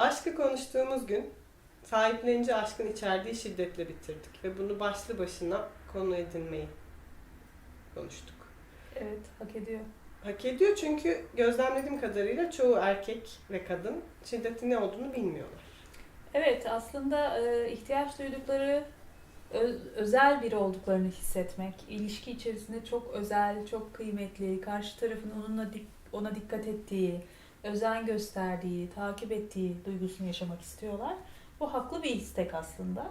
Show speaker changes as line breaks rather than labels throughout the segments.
Aşkı konuştuğumuz gün sahiplenici aşkın içerdiği şiddetle bitirdik ve bunu başlı başına konu edinmeyi konuştuk.
Evet, hak ediyor.
Hak ediyor çünkü gözlemlediğim kadarıyla çoğu erkek ve kadın şiddetin ne olduğunu bilmiyorlar.
Evet, aslında e, ihtiyaç duydukları özel biri olduklarını hissetmek, ilişki içerisinde çok özel, çok kıymetli, karşı tarafın onunla ona dikkat ettiği, özen gösterdiği, takip ettiği duygusunu yaşamak istiyorlar. Bu haklı bir istek aslında.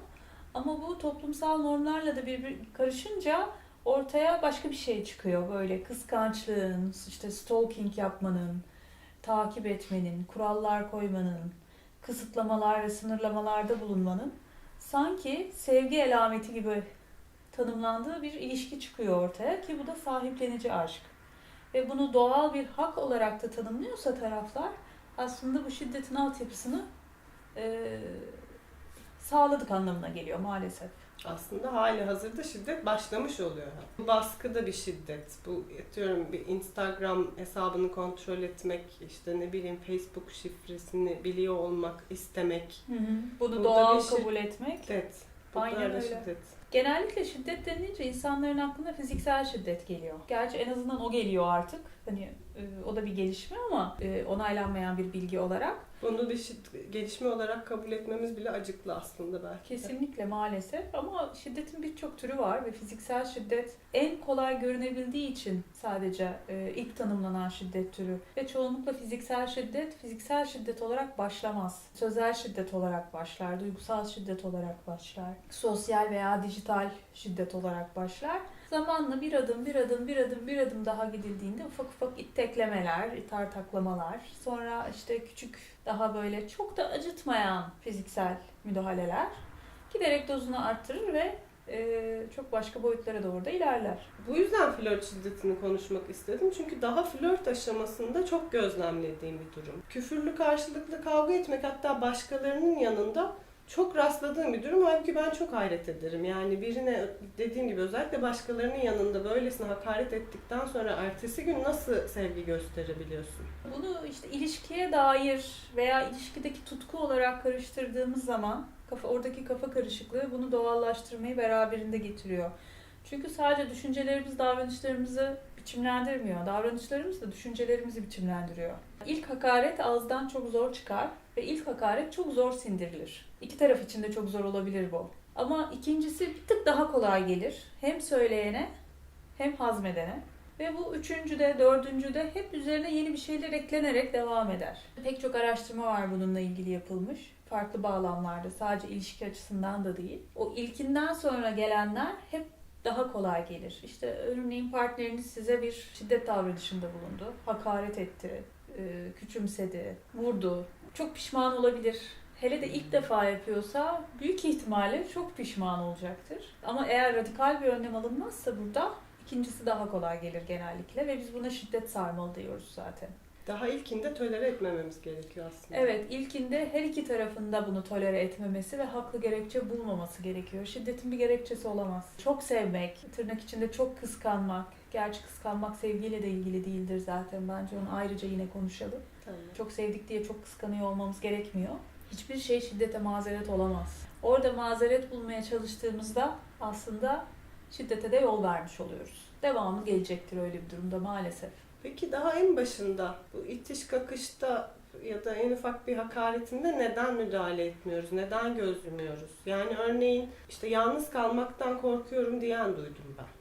Ama bu toplumsal normlarla da birbir karışınca ortaya başka bir şey çıkıyor. Böyle kıskançlığın, işte stalking yapmanın, takip etmenin, kurallar koymanın, kısıtlamalar ve sınırlamalarda bulunmanın sanki sevgi elameti gibi tanımlandığı bir ilişki çıkıyor ortaya ki bu da sahiplenici aşk. Ve bunu doğal bir hak olarak da tanımlıyorsa taraflar aslında bu şiddetin altyapısını eee sağladık anlamına geliyor maalesef.
Aslında hali hazırda şiddet başlamış oluyor. Bu baskı da bir şiddet. Bu atıyorum bir Instagram hesabını kontrol etmek, işte ne bileyim Facebook şifresini biliyor olmak, istemek.
Bunu
Burada
doğal kabul etmek.
Şiddet. Bu
Aynen
da şiddet.
Genellikle şiddet denilince insanların aklına fiziksel şiddet geliyor. Gerçi en azından o geliyor artık. Hani e, o da bir gelişme ama e, onaylanmayan bir bilgi olarak.
Bunu bir şid- gelişme olarak kabul etmemiz bile acıklı aslında belki.
Kesinlikle maalesef ama şiddetin birçok türü var ve fiziksel şiddet en kolay görünebildiği için sadece e, ilk tanımlanan şiddet türü ve çoğunlukla fiziksel şiddet fiziksel şiddet olarak başlamaz. Sözel şiddet olarak başlar, duygusal şiddet olarak başlar, sosyal veya dijital şiddet olarak başlar. Zamanla bir adım bir adım bir adım bir adım daha gidildiğinde ufak ufak itteklemeler, tartaklamalar, sonra işte küçük daha böyle çok da acıtmayan fiziksel müdahaleler giderek dozunu arttırır ve e, çok başka boyutlara doğru da ilerler.
Bu yüzden flört şiddetini konuşmak istedim. Çünkü daha flört aşamasında çok gözlemlediğim bir durum. Küfürlü karşılıklı kavga etmek hatta başkalarının yanında çok rastladığım bir durum. Halbuki ben çok hayret ederim. Yani birine dediğim gibi özellikle başkalarının yanında böylesine hakaret ettikten sonra ertesi gün nasıl sevgi gösterebiliyorsun?
Bunu işte ilişkiye dair veya ilişkideki tutku olarak karıştırdığımız zaman kafa oradaki kafa karışıklığı bunu doğallaştırmayı beraberinde getiriyor. Çünkü sadece düşüncelerimiz davranışlarımızı biçimlendirmiyor. Davranışlarımız da düşüncelerimizi biçimlendiriyor. İlk hakaret ağızdan çok zor çıkar ve ilk hakaret çok zor sindirilir. İki taraf için de çok zor olabilir bu. Ama ikincisi bir tık daha kolay gelir. Hem söyleyene hem hazmedene. Ve bu üçüncü de dördüncü de hep üzerine yeni bir şeyler eklenerek devam eder. Pek çok araştırma var bununla ilgili yapılmış. Farklı bağlamlarda sadece ilişki açısından da değil. O ilkinden sonra gelenler hep daha kolay gelir. İşte örneğin partneriniz size bir şiddet davranışında bulundu. Hakaret etti, küçümsedi, vurdu. Çok pişman olabilir. Hele de ilk defa yapıyorsa büyük ihtimalle çok pişman olacaktır. Ama eğer radikal bir önlem alınmazsa burada ikincisi daha kolay gelir genellikle ve biz buna şiddet sarmalı diyoruz zaten.
Daha ilkinde tolere etmememiz gerekiyor aslında.
Evet, ilkinde her iki tarafında bunu tolere etmemesi ve haklı gerekçe bulmaması gerekiyor. Şiddetin bir gerekçesi olamaz. Çok sevmek, tırnak içinde çok kıskanmak. Gerçi kıskanmak sevgiyle de ilgili değildir zaten. Bence onu ayrıca yine konuşalım.
Tamam.
Çok sevdik diye çok kıskanıyor olmamız gerekmiyor. Hiçbir şey şiddete mazeret olamaz. Orada mazeret bulmaya çalıştığımızda aslında şiddete de yol vermiş oluyoruz. Devamı gelecektir öyle bir durumda maalesef.
Peki daha en başında bu itiş kakışta ya da en ufak bir hakaretinde neden müdahale etmiyoruz? Neden göz yumuyoruz? Yani örneğin işte yalnız kalmaktan korkuyorum diyen duydum ben.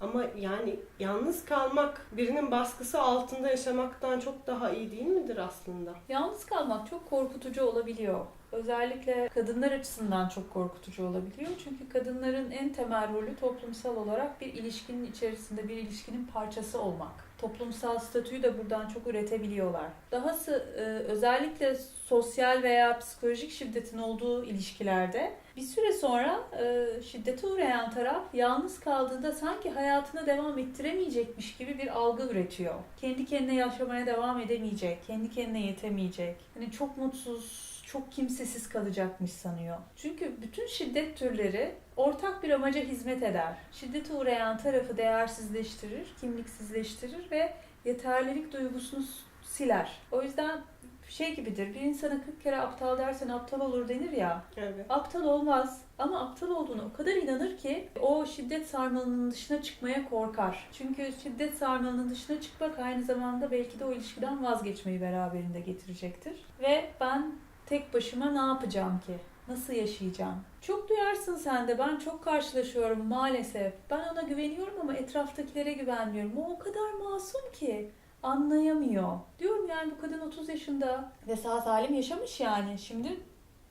Ama yani yalnız kalmak birinin baskısı altında yaşamaktan çok daha iyi değil midir aslında?
Yalnız kalmak çok korkutucu olabiliyor. Özellikle kadınlar açısından çok korkutucu olabiliyor. Çünkü kadınların en temel rolü toplumsal olarak bir ilişkinin içerisinde bir ilişkinin parçası olmak. Toplumsal statüyü de buradan çok üretebiliyorlar. Dahası e, özellikle sosyal veya psikolojik şiddetin olduğu ilişkilerde bir süre sonra e, şiddete uğrayan taraf yalnız kaldığında sanki hayatına devam ettiremeyecekmiş gibi bir algı üretiyor. Kendi kendine yaşamaya devam edemeyecek, kendi kendine yetemeyecek. Hani çok mutsuz, çok kimsesiz kalacakmış sanıyor. Çünkü bütün şiddet türleri ortak bir amaca hizmet eder. Şiddete uğrayan tarafı değersizleştirir, kimliksizleştirir ve yeterlilik duygusunu siler. O yüzden şey gibidir. Bir insana 40 kere aptal dersen aptal olur denir ya.
Evet.
Aptal olmaz ama aptal olduğunu o kadar inanır ki o şiddet sarmalının dışına çıkmaya korkar. Çünkü şiddet sarmalının dışına çıkmak aynı zamanda belki de o ilişkiden vazgeçmeyi beraberinde getirecektir. Ve ben tek başıma ne yapacağım ki? Nasıl yaşayacağım? Çok duyarsın sen de. Ben çok karşılaşıyorum maalesef. Ben ona güveniyorum ama etraftakilere güvenmiyorum. O o kadar masum ki anlayamıyor. Diyorum yani bu kadın 30 yaşında ve sağ salim yaşamış yani. Şimdi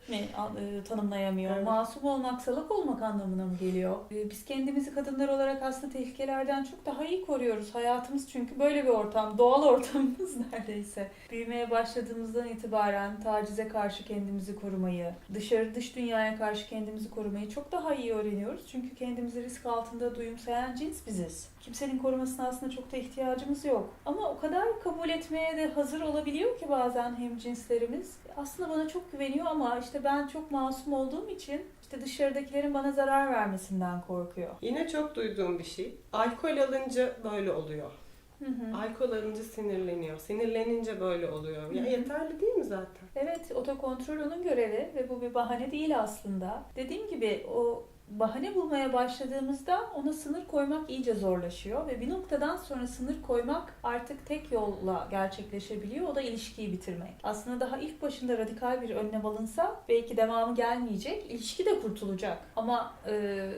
mi e, tanımlayamıyor?
Evet.
Masum olmak salak olmak anlamına mı geliyor? E, Biz kendimizi kadınlar olarak aslında tehlikelerden çok daha iyi koruyoruz. Hayatımız çünkü böyle bir ortam. Doğal ortamımız neredeyse. Büyümeye başladığımızdan itibaren tacize karşı kendimizi korumayı, dışarı dış dünyaya karşı kendimizi korumayı çok daha iyi öğreniyoruz. Çünkü kendimizi risk altında duyumsayan cins biziz. Kimsenin korumasına aslında çok da ihtiyacımız yok. Ama o kadar kabul etmeye de hazır olabiliyor ki bazen hem cinslerimiz. Aslında bana çok güveniyor ama işte ben çok masum olduğum için işte dışarıdakilerin bana zarar vermesinden korkuyor.
Yine çok duyduğum bir şey. Alkol alınca böyle oluyor.
Hı hı.
Alkol alınca sinirleniyor. Sinirlenince böyle oluyor. Ya
Hı hı.
yeterli değil mi zaten?
Evet, otokontrol onun görevi ve bu bir bahane değil aslında. Dediğim gibi o bahane bulmaya başladığımızda ona sınır koymak iyice zorlaşıyor ve bir noktadan sonra sınır koymak artık tek yolla gerçekleşebiliyor. O da ilişkiyi bitirmek. Aslında daha ilk başında radikal bir önlem alınsa belki devamı gelmeyecek, ilişki de kurtulacak. Ama e,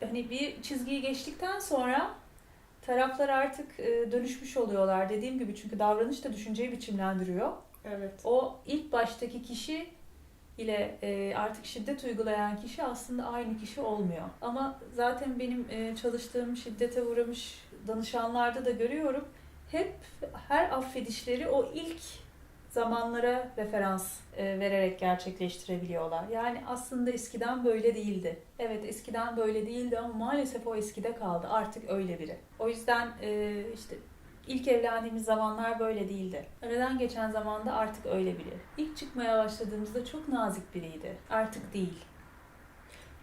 hani bir çizgiyi geçtikten sonra taraflar artık e, dönüşmüş oluyorlar. Dediğim gibi çünkü davranış da düşünceyi biçimlendiriyor
Evet.
o ilk baştaki kişi ile e, artık şiddet uygulayan kişi aslında aynı kişi olmuyor. Ama zaten benim e, çalıştığım şiddete uğramış danışanlarda da görüyorum. Hep her affedişleri o ilk zamanlara referans e, vererek gerçekleştirebiliyorlar. Yani aslında eskiden böyle değildi. Evet eskiden böyle değildi ama maalesef o eskide kaldı. Artık öyle biri. O yüzden işte İlk evlendiğimiz zamanlar böyle değildi. Aradan geçen zamanda artık öyle biri. İlk çıkmaya başladığımızda çok nazik biriydi. Artık değil.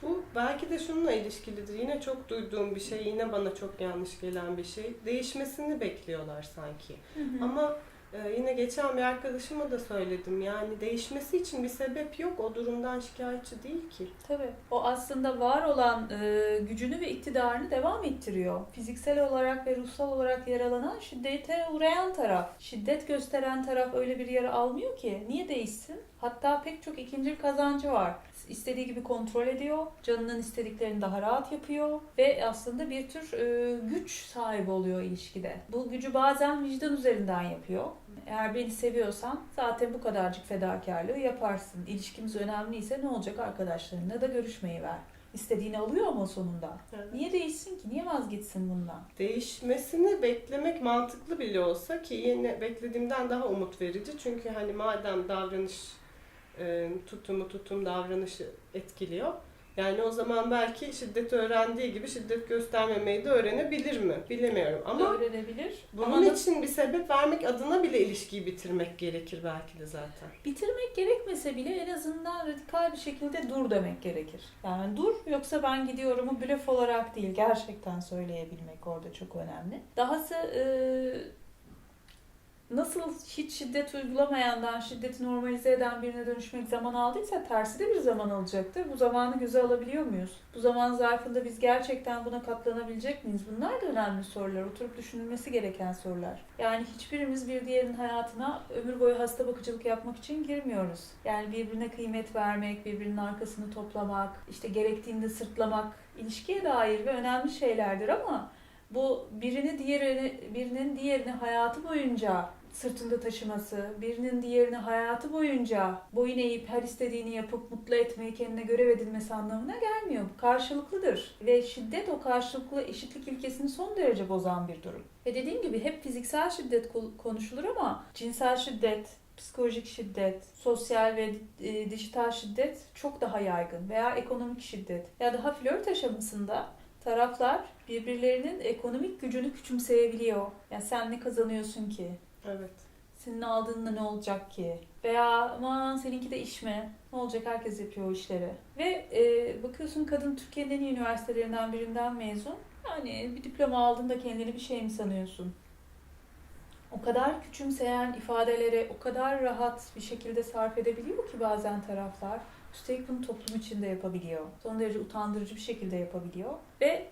Bu belki de şununla ilişkilidir. Yine çok duyduğum bir şey, yine bana çok yanlış gelen bir şey. Değişmesini bekliyorlar sanki. Ama e, yine geçen bir arkadaşıma da söyledim. Yani değişmesi için bir sebep yok. O durumdan şikayetçi değil ki.
Tabii. O aslında var olan e, gücünü ve iktidarını devam ettiriyor. Fiziksel olarak ve ruhsal olarak yaralanan şiddete uğrayan taraf. Şiddet gösteren taraf öyle bir yara almıyor ki. Niye değişsin? Hatta pek çok ikinci kazancı var. İstediği gibi kontrol ediyor. Canının istediklerini daha rahat yapıyor. Ve aslında bir tür e, güç sahibi oluyor ilişkide. Bu gücü bazen vicdan üzerinden yapıyor. Eğer beni seviyorsan zaten bu kadarcık fedakarlığı yaparsın. İlişkimiz önemliyse ne olacak arkadaşlarınla da görüşmeyi ver. İstediğini alıyor ama sonunda.
Evet.
Niye değişsin ki? Niye vazgeçsin bundan?
Değişmesini beklemek mantıklı bile olsa ki yine beklediğimden daha umut verici. Çünkü hani madem davranış e, tutumu tutum davranışı etkiliyor. Yani o zaman belki şiddet öğrendiği gibi şiddet göstermemeyi de öğrenebilir mi? Bilemiyorum ama
Öğrenebilir.
bunun
ama
için bir sebep vermek adına bile ilişkiyi bitirmek gerekir belki de zaten.
bitirmek gerekmese bile en azından radikal bir şekilde dur demek gerekir. Yani dur yoksa ben gidiyorumu blöf olarak değil gerçekten söyleyebilmek orada çok önemli. Dahası e, nasıl hiç şiddet uygulamayandan şiddeti normalize eden birine dönüşmek zaman aldıysa tersi de bir zaman alacaktır. Bu zamanı göze alabiliyor muyuz? Bu zaman zarfında biz gerçekten buna katlanabilecek miyiz? Bunlar da önemli sorular. Oturup düşünülmesi gereken sorular. Yani hiçbirimiz bir diğerinin hayatına ömür boyu hasta bakıcılık yapmak için girmiyoruz. Yani birbirine kıymet vermek, birbirinin arkasını toplamak, işte gerektiğinde sırtlamak ilişkiye dair ve önemli şeylerdir ama bu birini diğerini birinin diğerini hayatı boyunca sırtında taşıması, birinin diğerini hayatı boyunca boyun eğip her istediğini yapıp mutlu etmeyi kendine görev edinmesi anlamına gelmiyor. Bu karşılıklıdır. Ve şiddet o karşılıklı eşitlik ilkesini son derece bozan bir durum. Ve dediğim gibi hep fiziksel şiddet ko- konuşulur ama cinsel şiddet, psikolojik şiddet, sosyal ve e, dijital şiddet çok daha yaygın veya ekonomik şiddet. Ya daha flört aşamasında taraflar birbirlerinin ekonomik gücünü küçümseyebiliyor. Ya sen ne kazanıyorsun ki?
Evet.
Senin aldığınla ne olacak ki? Veya aman seninki de iş mi? Ne olacak herkes yapıyor o işleri. Ve e, bakıyorsun kadın Türkiye'nin en iyi üniversitelerinden birinden mezun. Yani bir diploma aldığında kendini bir şey mi sanıyorsun? o kadar küçümseyen ifadeleri o kadar rahat bir şekilde sarf edebiliyor ki bazen taraflar. Üstelik bunu toplum içinde yapabiliyor. Son derece utandırıcı bir şekilde yapabiliyor. Ve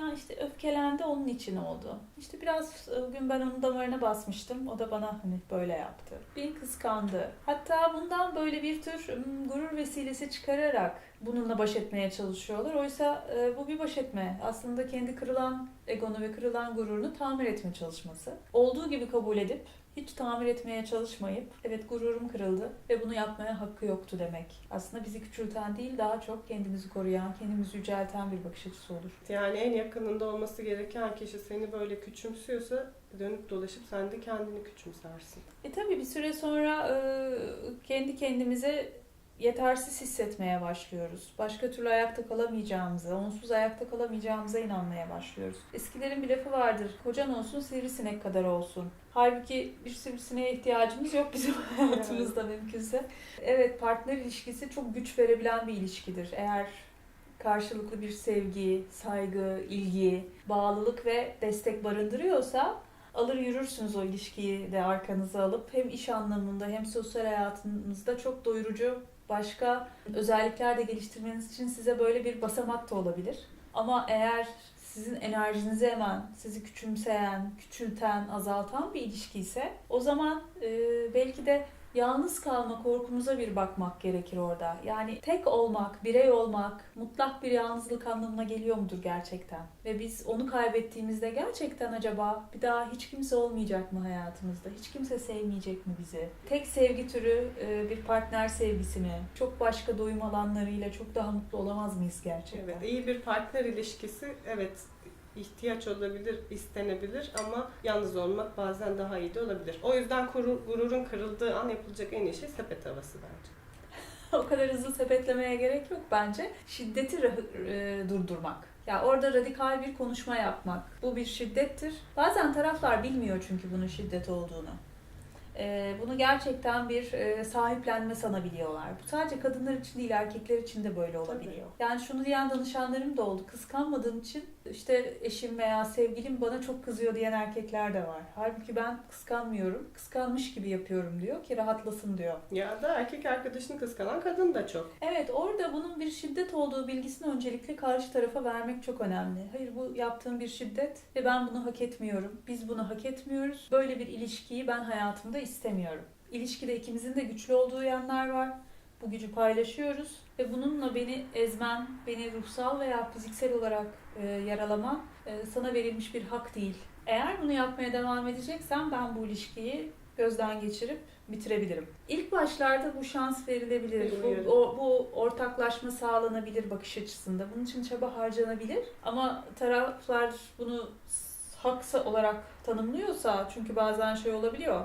yani işte öfkelendi onun için oldu. İşte biraz e, gün ben onun damarına basmıştım. O da bana hani böyle yaptı. Beni kıskandı. Hatta bundan böyle bir tür gurur vesilesi çıkararak bununla baş etmeye çalışıyorlar. Oysa e, bu bir baş etme. Aslında kendi kırılan egonu ve kırılan gururunu tamir etme çalışması. Olduğu gibi kabul edip hiç tamir etmeye çalışmayıp evet gururum kırıldı ve bunu yapmaya hakkı yoktu demek. Aslında bizi küçülten değil daha çok kendimizi koruyan, kendimizi yücelten bir bakış açısı olur.
Yani en yakınında olması gereken kişi seni böyle küçümsüyorsa dönüp dolaşıp sen de kendini küçümsersin.
E tabii bir süre sonra e, kendi kendimize yetersiz hissetmeye başlıyoruz. Başka türlü ayakta kalamayacağımıza, onsuz ayakta kalamayacağımıza inanmaya başlıyoruz. Eskilerin bir lafı vardır. Kocan olsun sivrisinek kadar olsun. Halbuki bir sivrisineğe ihtiyacımız yok bizim hayatımızda mümkünse. Evet partner ilişkisi çok güç verebilen bir ilişkidir. Eğer karşılıklı bir sevgi, saygı, ilgi, bağlılık ve destek barındırıyorsa alır yürürsünüz o ilişkiyi de arkanıza alıp hem iş anlamında hem sosyal hayatınızda çok doyurucu başka özellikler de geliştirmeniz için size böyle bir basamak da olabilir. Ama eğer sizin enerjinizi hemen sizi küçümseyen, küçülten, azaltan bir ilişki ise o zaman e, belki de yalnız kalma korkumuza bir bakmak gerekir orada. Yani tek olmak, birey olmak mutlak bir yalnızlık anlamına geliyor mudur gerçekten? Ve biz onu kaybettiğimizde gerçekten acaba bir daha hiç kimse olmayacak mı hayatımızda? Hiç kimse sevmeyecek mi bizi? Tek sevgi türü e, bir partner sevgisi mi? Çok başka doyum alanlarıyla çok daha mutlu olamaz mıyız gerçekten?
Evet, iyi bir partner ilişkisi evet ihtiyaç olabilir, istenebilir ama yalnız olmak bazen daha iyi de olabilir. O yüzden gurur- gururun kırıldığı an yapılacak en iyi şey sepet havası bence.
o kadar hızlı sepetlemeye gerek yok bence. Şiddeti e, durdurmak. Ya orada radikal bir konuşma yapmak. Bu bir şiddettir. Bazen taraflar bilmiyor çünkü bunun şiddet olduğunu. E, bunu gerçekten bir e, sahiplenme sanabiliyorlar. Bu sadece kadınlar için değil erkekler için de böyle olabiliyor. Yani şunu diyen danışanlarım da oldu. Kıskanmadığım için işte eşim veya sevgilim bana çok kızıyor diyen erkekler de var. Halbuki ben kıskanmıyorum. Kıskanmış gibi yapıyorum diyor ki rahatlasın diyor.
Ya da erkek arkadaşını kıskanan kadın da çok.
Evet orada bunun bir şiddet olduğu bilgisini öncelikle karşı tarafa vermek çok önemli. Hayır bu yaptığım bir şiddet ve ben bunu hak etmiyorum. Biz bunu hak etmiyoruz. Böyle bir ilişkiyi ben hayatımda istemiyorum. İlişkide ikimizin de güçlü olduğu yanlar var. Bu gücü paylaşıyoruz ve bununla beni ezmen, beni ruhsal veya fiziksel olarak e, yaralaman e, sana verilmiş bir hak değil. Eğer bunu yapmaya devam edeceksen ben bu ilişkiyi gözden geçirip bitirebilirim. İlk başlarda bu şans verilebilir. Bu, o, bu ortaklaşma sağlanabilir bakış açısında. Bunun için çaba harcanabilir. Ama taraflar bunu haksa olarak tanımlıyorsa çünkü bazen şey olabiliyor.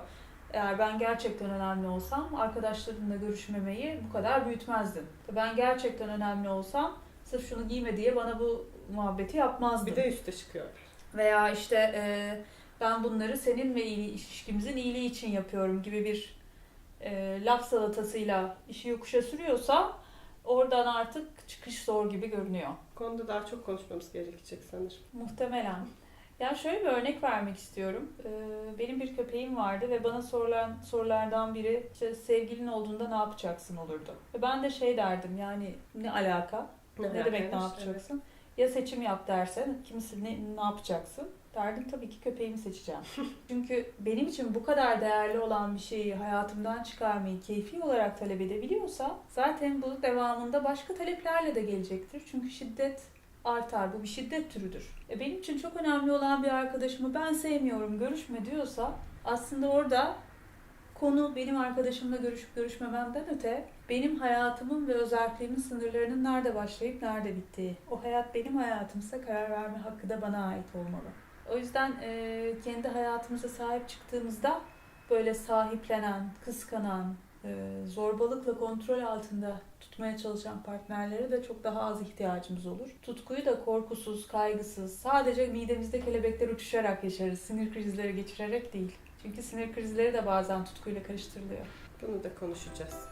Eğer ben gerçekten önemli olsam arkadaşlarımla görüşmemeyi bu kadar büyütmezdim. Ben gerçekten önemli olsam sırf şunu giyme diye bana bu muhabbeti yapmazdım.
Bir de üste çıkıyor.
Veya işte e, ben bunları senin ve ilişkimizin iyiliği için yapıyorum gibi bir e, laf salatasıyla işi yokuşa sürüyorsa oradan artık çıkış zor gibi görünüyor.
Konuda daha çok konuşmamız gerekecek sanırım.
Muhtemelen. Ya şöyle bir örnek vermek istiyorum. Ee, benim bir köpeğim vardı ve bana sorulan sorulardan biri işte sevgilin olduğunda ne yapacaksın olurdu. Ve ben de şey derdim yani ne alaka? Ne demek ne yapacaksın? Ya seçim yap dersen kimisi ne, ne yapacaksın? Derdim tabii ki köpeğimi seçeceğim. Çünkü benim için bu kadar değerli olan bir şeyi hayatımdan çıkarmayı keyfi olarak talep edebiliyorsa zaten bu devamında başka taleplerle de gelecektir. Çünkü şiddet artar. Bu bir şiddet türüdür. E benim için çok önemli olan bir arkadaşımı ben sevmiyorum, görüşme diyorsa aslında orada konu benim arkadaşımla görüşüp görüşmememden öte benim hayatımın ve özelliğimin sınırlarının nerede başlayıp nerede bittiği. O hayat benim hayatımsa karar verme hakkı da bana ait olmalı. O yüzden e, kendi hayatımıza sahip çıktığımızda böyle sahiplenen, kıskanan, zorbalıkla kontrol altında tutmaya çalışan partnerlere de çok daha az ihtiyacımız olur. Tutkuyu da korkusuz, kaygısız, sadece midemizde kelebekler uçuşarak yaşarız. Sinir krizleri geçirerek değil. Çünkü sinir krizleri de bazen tutkuyla karıştırılıyor.
Bunu da konuşacağız.